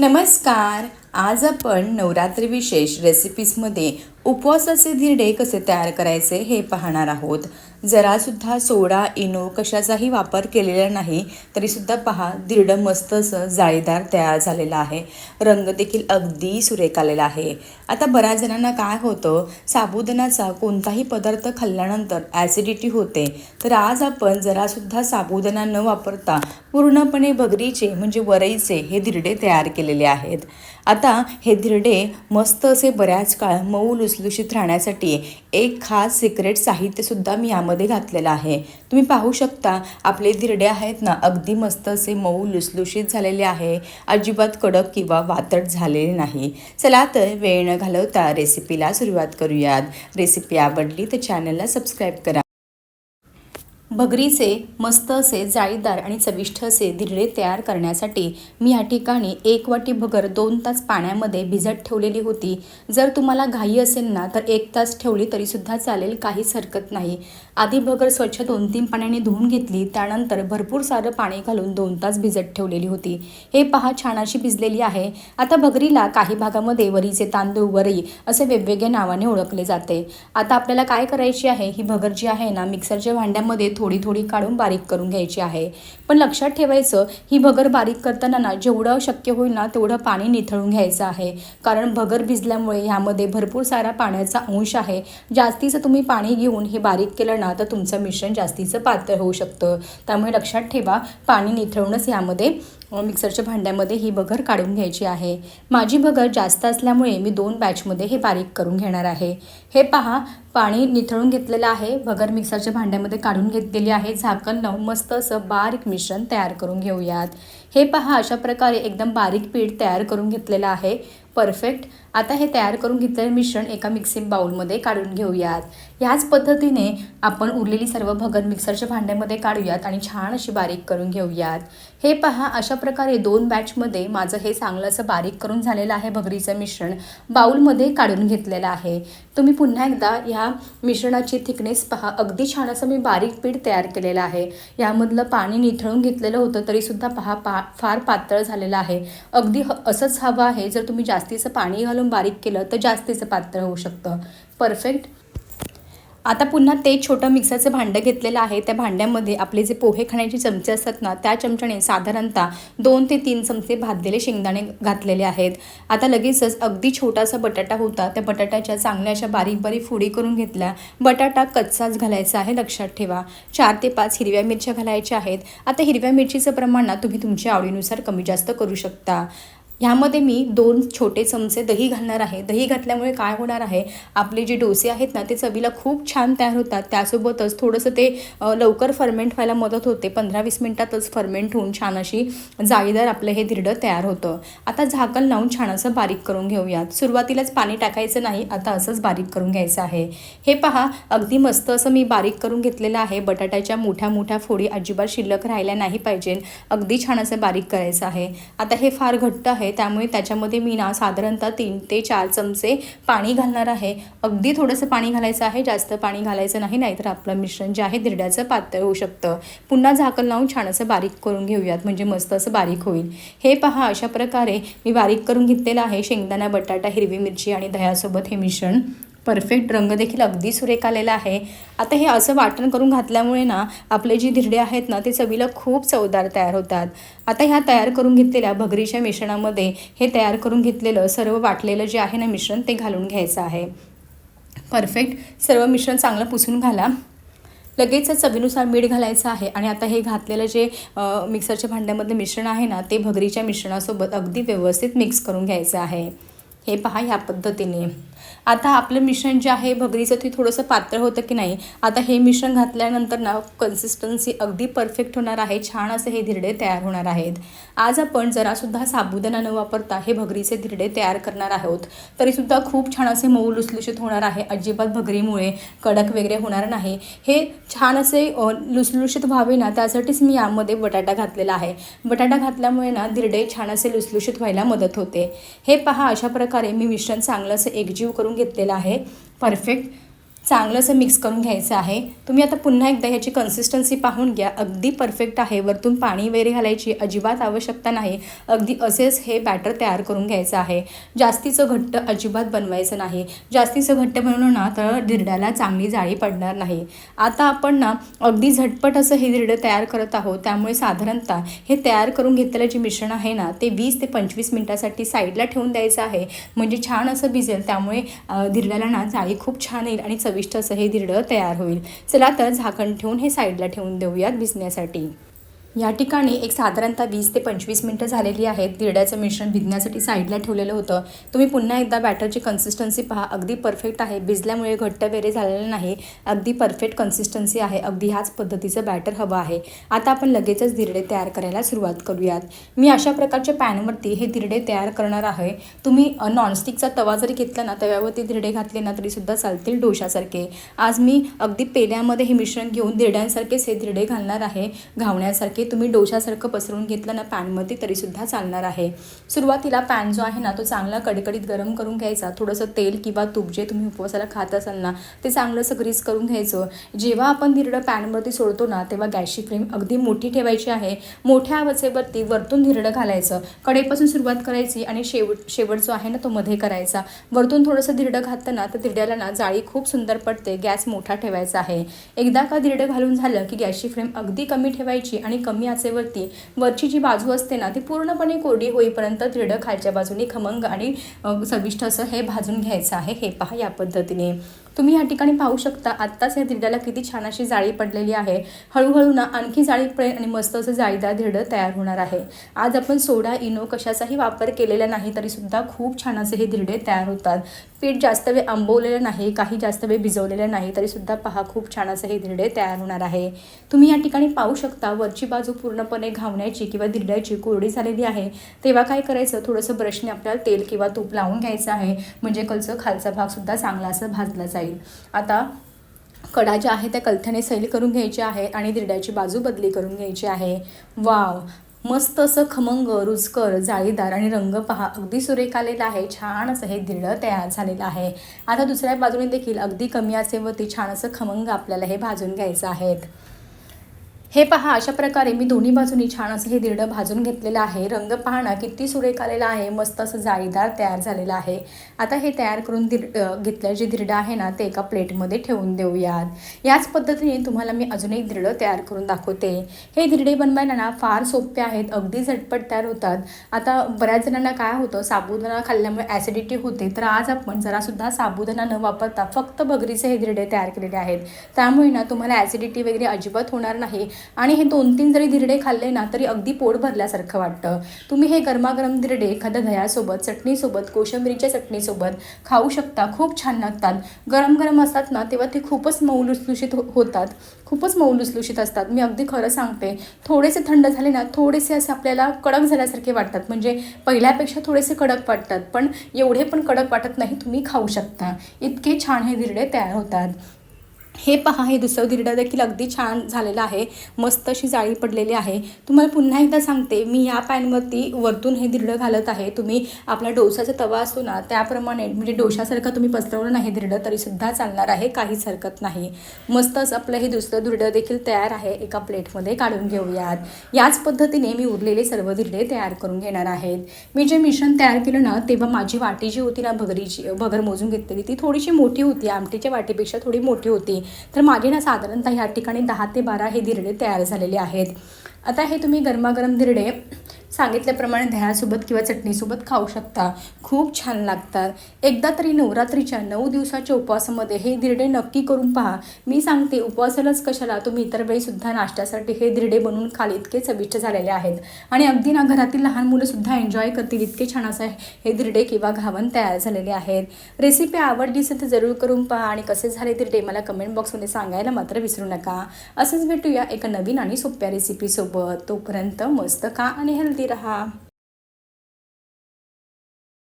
नमस्कार. आज आपण नवरात्री विशेष रेसिपीजमध्ये उपवासाचे धिरडे कसे तयार करायचे हे पाहणार आहोत. जरासुद्धा सोडा इनो कशाचाही वापर केलेला नाही तरीसुद्धा पहा दीर्ड मस्त असं जाळीदार तयार झालेलं आहे. रंग देखील अगदी सुरेख आलेला आहे. आता बऱ्याच जणांना काय होतं साबुदाणाचा कोणताही पदार्थ खाल्ल्यानंतर ॲसिडिटी होते. तर आज आपण जरासुद्धा साबुदाणा न वापरता पूर्णपणे बगरीचे म्हणजे वरईचे हे धिरडे तयार केलेले आहेत. आता हे धिरडे मस्त असे बऱ्याच काळ मऊ लुसलुशीत राहण्यासाठी एक खास सिक्रेट साहित्यसुद्धा मी यामध्ये घातलेलं आहे. तुम्ही पाहू शकता आपले धिरडे आहेत ना अगदी मस्त असे मऊ लुसलुशीत झालेले आहे. अजिबात कडक किंवा वातट झालेले नाही. चला तर वेळ न घालवता रेसिपीला सुरुवात करूयात. रेसिपी आवडली तर चॅनलला सबस्क्राईब करा. भगरीचे मस्त असे जाळीदार आणि चविष्ट असे धिरडे तयार करण्यासाठी मी या ठिकाणी एक वाटी भगर दोन तास पाण्यामध्ये भिजत ठेवलेली होती. जर तुम्हाला घाई असेल ना तर एक तास ठेवली तरीसुद्धा चालेल काहीच हरकत नाही. आधी भगर स्वच्छ दोन तीन पाण्याने धुवून घेतली त्यानंतर भरपूर सारं पाणी घालून दोन तास भिजत ठेवलेली होती. हे पहा छान अशी भिजलेली आहे. आता भगरीला काही भागामध्ये वरीचे तांदूळ वरी असे वेगवेगळ्या नावाने ओळखले जाते. आता आपल्याला काय करायची आहे? ही भगर जी आहे ना मिक्सरच्या भांड्यामध्ये थोडी थोडी काढून बारीक करून घ्यायची आहे. पण लक्षात ठेवायचं ही भगर बारीक करताना ना जेवढं शक्य होईल ना तेवढं पाणी निथळून घ्यायचं आहे. कारण भगर भिजल्यामुळे ह्यामध्ये भरपूर सारा पाण्याचा अंश आहे. जास्तीचं तुम्ही पाणी घेऊन हे बारीक केलं ना तर तुमचं मिश्रण जास्तीचं पातळ होऊ शकतं. त्यामुळे लक्षात ठेवा पाणी निथळूनच यामध्ये मिक्सरच्या भांड्यामध्ये ही भगर काढून घ्यायची आहे. माझी भगर जास्त असल्यामुळे मी दोन बॅचमध्ये हे बारीक करून घेणार आहे. हे पहा पाणी निथळून घेतलेलं आहे. भगर मिक्सरच्या भांड्यामध्ये काढून घेतलेली आहे. झाकण लावून मस्त असं बारीक मिश्रण तयार करून घेऊयात. हे पहा अशा प्रकारे एकदम बारीक पीठ तयार करून घेतलेलं आहे. परफेक्ट आता हे तयार करून घेतलेलं मिश्रण एका मिक्सिंग बाउलमध्ये काढून घेऊयात. ह्याच पद्धतीने आपण उरलेली सर्व भगर मिक्सरच्या भांड्यामध्ये काढूयात आणि छान अशी बारीक करून घेऊयात. हे पहा अशा प्रकारे दोन बॅचमध्ये माझं हे चांगलं असं बारीक करून झालेलं आहे भगरीचं मिश्रण. बाउलमध्ये काढून घेतलेलं आहे. तुम्ही पुन्हा एकदा ह्या मिश्रणाची थिकनेस पहा. अगदी छान असं मी बारीक पीठ तयार केलेलं आहे. यामधलं पाणी निथळून घेतलेलं होतं तरीसुद्धा पहा पा फार पातळ झालेलं आहे. अगदी ह असंच हवं आहे जर तुम्ही जास्त जास्तीचं पाणी घालून बारीक केलं तर जास्तीचं पात्र होऊ शकतं. परफेक्ट आता पुन्हा ते छोटं मिक्सरचं भांडं घेतलेलं आहे. त्या भांड्यामध्ये आपले जे पोहे खाण्याचे चमचे असतात ना त्या चमच्याने साधारणतः दोन ते तीन चमचे भाजलेले शेंगदाणे घातलेले आहेत. आता लगेचच अगदी छोटासा बटाटा होता. त्या बटाट्याच्या चांगल्या अशा बारीक बारीक फुडी करून घेतल्या. बटाटा कच्चाच घालायचा आहे लक्षात ठेवा. चार ते पाच हिरव्या मिरच्या घालायच्या आहेत. आता हिरव्या मिरचीचं प्रमाण ना तुम्ही तुमच्या आवडीनुसार कमी जास्त करू शकता. ह्यामध्ये मी दोन छोटे चमचे दही घालणार आहे. दही घातल्यामुळे काय होणार आहे? आपले जे डोसे आहेत ना ते चवीला खूप छान तयार होतात. त्यासोबतच थोडंसं ते लवकर फर्मेंट व्हायला मदत होते. पंधरा वीस मिनटातच फर्मेंट होऊन छान अशी जाळीदार आपलं हे धिरडं तयार होतं. आता झाकण लावून छान असं बारीक करून घेऊयात. सुरुवातीलाच पाणी टाकायचं नाही आता असंच बारीक करून घ्यायचं आहे. हे पहा अगदी मस्त असं मी बारीक करून घेतलेलं आहे. बटाट्याच्या मोठ्या मोठ्या फोडी अजिबात शिल्लक राहिल्या नाही पाहिजे अगदी छान असं बारीक करायचं आहे. आता हे फार घट्ट आहे. त्यामुळे त्याच्यामध्ये मी ना साधारणतः तीन ते चार चमचे पाणी घालणार आहे. अगदी थोडंसं पाणी घालायचं आहे. जास्त पाणी घालायचं नाही नाहीतर आपलं मिश्रण जे आहे धिरड्याचं पातळ होऊ शकतं. पुन्हा झाकण लावून छान असं बारीक करून घेऊयात. म्हणजे मस्त असं बारीक होईल. हे पहा अशा प्रकारे मी बारीक करून घेतलेलं आहे. शेंगदाणा बटाटा हिरवी मिरची आणि दह्यासोबत हे मिश्रण. परफेक्ट रंग देखील अगदी सुरेख आलेला आहे. आता हे असं वाटण करून घातल्यामुळे ना आपले जे धिरडे आहेत ना ते चवीला खूप चवदार तयार होतात. आता ह्या तयार करून घेतलेल्या भगरीच्या मिश्रणामध्ये हे तयार करून घेतलेलं सर्व वाटलेलं जे आहे ना मिश्रण ते घालून घ्यायचं आहे. परफेक्ट सर्व मिश्रण चांगलं पुसून घाला. लगेचच चवीनुसार मीठ घालायचं आहे आणि आता हे घातलेलं जे मिक्सरच्या भांड्यामधलं मिश्रण आहे ना ते भगरीच्या मिश्रणासोबत अगदी व्यवस्थित मिक्स करून घ्यायचं आहे. हे पहा ह्या पद्धतीने. आता आपलं मिश्रण जे आहे भगरीचं ते थोडंसं पातळ होतं की नाही? आता हे मिश्रण घातल्यानंतर ना कन्सिस्टन्सी अगदी परफेक्ट होणार आहे. छान असे हे धिरडे तयार होणार आहेत. आज आपण जरासुद्धा साबुदाणा न वापरता हे भगरीचे धिरडे तयार करणार आहोत. तरीसुद्धा खूप छान असे मऊ लुसलुशीत होणार आहे. अजिबात भगरीमुळे कडक वगैरे होणार नाही. हे छान असे लुसलुशीत व्हावे ना त्यासाठीच मी यामध्ये बटाटा घातलेला आहे. बटाटा घातल्यामुळे ना धिरडे छान असे लुसलुशीत व्हायला मदत होते. हे पहा अशा प्रकारे मी मिश्रण चांगलं असं एकजीव करून घेतलेलं आहे. परफेक्ट चांगलं असं मिक्स करून घ्यायचं आहे. तुम्ही आता पुन्हा एकदा ह्याची कन्सिस्टन्सी पाहून घ्या. अगदी परफेक्ट आहे. वरतून पाणी वगैरे घालायची अजिबात आवश्यकता नाही. अगदी असेच हे बॅटर तयार करून घ्यायचं आहे. जास्तीचं घट्ट अजिबात बनवायचं नाही. जास्तीचं घट्ट बनवलं ना तर धिरड्याला चांगली जाळी पडणार नाही. आता आपण ना अगदी झटपट असं हे धिरडं तयार करत आहोत. त्यामुळे साधारणतः हे तयार करून घेतलेलं जे मिश्रण आहे ना ते वीस ते पंचवीस मिनटासाठी साईडला ठेवून द्यायचं आहे. म्हणजे छान असं भिजेल. त्यामुळे धिरड्याला ना जाळी खूप छान येईल आणि चविष्ट असं हे धिरडं तयार होईल. चला तर झाकण ठेवून हे साईडला ठेवून देऊयात भिजण्यासाठी. या ठिकाणी एक साधारणतः वीस ते पंचवीस मिनटं झालेली आहेत. दिरड्याचं मिश्रण भिजण्यासाठी साईडला ठेवलेलं होतं. तुम्ही पुन्हा एकदा बॅटरची कन्सिस्टन्सी पहा. अगदी परफेक्ट आहे. भिजल्यामुळे घट्ट वगैरे झालेलं नाही. अगदी परफेक्ट कन्सिस्टन्सी आहे. अगदी ह्याच पद्धतीचं बॅटर हवं आहे. आता आपण लगेचच दिरडे तयार करायला सुरुवात करूयात. मी अशा प्रकारच्या पॅनवरती हे दिरडे तयार करणार आहे. तुम्ही नॉनस्टिकचा तवा जरी घेतला ना तव्यावरती दिरडे घातले ना तरीसुद्धा चालतील डोशासारखे. आज मी अगदी पेल्यामध्ये हे मिश्रण घेऊन दिरड्यांसारखेच हे दिरडे घालणार आहे. घावण्यासारखे तुम्ही डोशासारखं पसरून घेतलं ना पॅनमध्ये तरीसुद्धा चालणार आहे. सुरुवातीला पॅन जो आहे ना तो चांगला कडकडीत गरम करून घ्यायचा. थोडंसं तेल किंवा तूप जे तुम्ही उपवासाला खात असाल ना ते चांगलं असं ग्रीस करून घ्यायचं. जेव्हा आपण धिरडं पॅनवरती सोडतो ना तेव्हा गॅसची फ्लेम अगदी मोठी ठेवायची आहे. मोठ्या आवाजेवरती वरतून धिरडं घालायचं. कडेपासून सुरुवात करायची आणि शेवट शेवट जो आहे ना तो मध्ये करायचा. वरतून थोडंसं धिरडं घातताना तर धिरड्याला ना जाळी खूप सुंदर पडते. गॅस मोठा ठेवायचा आहे. एकदा का धिरडं घालून झालं की गॅसची फ्लेम अगदी कमी ठेवायची आणि कमी आचेवरती. वरची जी बाजू असते ना ती पूर्णपणे कोरडी होईपर्यंत तिरडं खालच्या बाजूने खमंग आणि चविष्ट असं हे भाजून घ्यायचं आहे. हे पहा या पद्धतीने. तुम्ही या ठिकाणी पाहू शकता आत्ताच या धिरड्याला किती छान अशी जाळी पडलेली आहे. हळूहळू ना आणखी जाळी पडेल आणि मस्त असं जाळीदार धिरडं तयार होणार आहे. आज आपण सोडा इनो कशाचाही वापर केलेला नाही तरीसुद्धा खूप छान असे हे धिरडे तयार होतात. पीठ जास्त वेळ आंबवलेलं नाही काही जास्त वेळ भिजवलेलं नाही तरीसुद्धा पहा खूप छान असं हे धिरडे तयार होणार आहे. तुम्ही या ठिकाणी पाहू शकता वरची बाजू पूर्णपणे घावण्याची किंवा धिरड्याची कोरडी झालेली आहे. तेव्हा काय करायचं थोडंसं ब्रशने आपल्याला तेल किंवा तूप लावून घ्यायचं आहे. म्हणजे कलचं खालचा भागसुद्धा चांगला असं भाजला जाईल. आता कडा ज्या आहे त्या कलथ्याने सैल करून घ्यायची आहे आणि दिरड्याची बाजू बदली करून घ्यायची आहे. वाव! मस्त असं खमंग रुचकर जाळीदार आणि रंग पहा. अगदी सुरेख आलेला आहे. छान असं हे दिरडं तयार झालेलं आहे. आता दुसऱ्या बाजूने देखील अगदी कमी आचेवरती छान असं खमंग आपल्याला हे भाजून घ्यायचं आहेत. हे पहा अशा प्रकारे मी दोन्ही बाजूनी छान असं हे दिरडं भाजून घेतलेलं आहे. रंग पाहणं किती सुरेख आलेला आहे मस्त असं जाळीदार तयार झालेलं आहे. आता हे तयार करून दिर घेतलं घेतलेलं जे दिरडं आहे ना ते एका प्लेटमध्ये ठेवून देऊयात. याच पद्धतीने तुम्हाला मी अजून एक दिरडं तयार करून दाखवते. हे दिरडे बनवायला ना फार सोपे आहेत अगदी झटपट तयार होतात. आता बऱ्याच जणांना काय होतं साबुदाणा खाल्ल्यामुळे ॲसिडिटी होते तर आज आपण जरासुद्धा साबुदाणा न वापरता फक्त बगरीचे हे दिरडे तयार केलेले आहेत. त्यामुळे ना तुम्हाला ॲसिडिटी वगैरे अजिबात होणार नाही. आणि हे दोन तीन जरी धिरडे खाल्ले ना तरी अगदी पोट भरल्यासारखं वाटतं. तुम्ही हे गरमागरम धिरडे एखाद्या दह्यासोबत चटणीसोबत कोशिंबिरीच्या चटणीसोबत खाऊ शकता. खूप छान लागतात. गरम गरम असतात ना तेव्हा ते खूपच मऊ लुसलुशीत हो होतात. खूपच मऊ लुसलुशीत असतात. मी अगदी खरं सांगते. थोडेसे थंड झाले ना थोडेसे असे आपल्याला कडक झाल्यासारखे वाटतात. म्हणजे पहिल्यापेक्षा थोडेसे कडक वाटतात. पण एवढे पण कडक वाटत नाही तुम्ही खाऊ शकता. इतके छान हे धिरडे तयार होतात. हे पहा हे दुसरं धिरडं देखील अगदी छान झालेलं आहे. मस्त अशी जाळी पडलेली आहे. तुम्हाला पुन्हा एकदा सांगते मी या पॅनवरती वरतून हे धिरडं घालत आहे. तुम्ही आपला डोसाचा तवा असतो ना त्याप्रमाणे म्हणजे डोशासारखं तुम्ही पसरवलं नाही धिरडं तरीसुद्धा चालणार आहे काहीच हरकत नाही. मस्तच आपलं हे दुसरं धिरडं देखील तयार आहे एका प्लेटमध्ये काढून घेऊयात. याच पद्धतीने मी उरलेले सर्व धिरडे तयार करून घेणार आहेत. मी जे मिश्रण तयार केलं ना तेव्हा माझी वाटी जी होती ना भगरीची भगर मोजून घेतलेली ती थोडीशी मोठी होती. आमटीच्या वाटीपेक्षा थोडी मोठी होती. तर माझे ना साधारणतः ह्या ठिकाणी दहा ते बारा हे धिरडे तयार झालेले आहेत. आता हे तुम्ही गरमागरम धिरडे सांगितल्याप्रमाणे दह्यासोबत किंवा चटणीसोबत खाऊ शकता. खूप छान लागतात. एकदा तरी नवरात्रीच्या नऊ दिवसाच्या उपवासामध्ये हे धिरडे नक्की करून पहा. मी सांगते उपवासालाच कशाला तुम्ही इतर वेळीसुद्धा नाश्त्यासाठी हे धिरडे बनवून खाल इतके चविष्ट झालेले आहेत. आणि अगदी ना घरातील लहान मुलंसुद्धा एन्जॉय करतील. इतके छान असं हे धिरडे किंवा घावन तयार झालेले आहेत. रेसिपी आवडली असेल तर जरूर करून पहा. आणि कसे झाले धिरडे मला कमेंट बॉक्समध्ये सांगायला मात्र विसरू नका. असंच भेटूया एका नवीन आणि सोप्या रेसिपीसोबत तोपर्यंत मस्त का आणि हेल्थ हेल्दी रहा.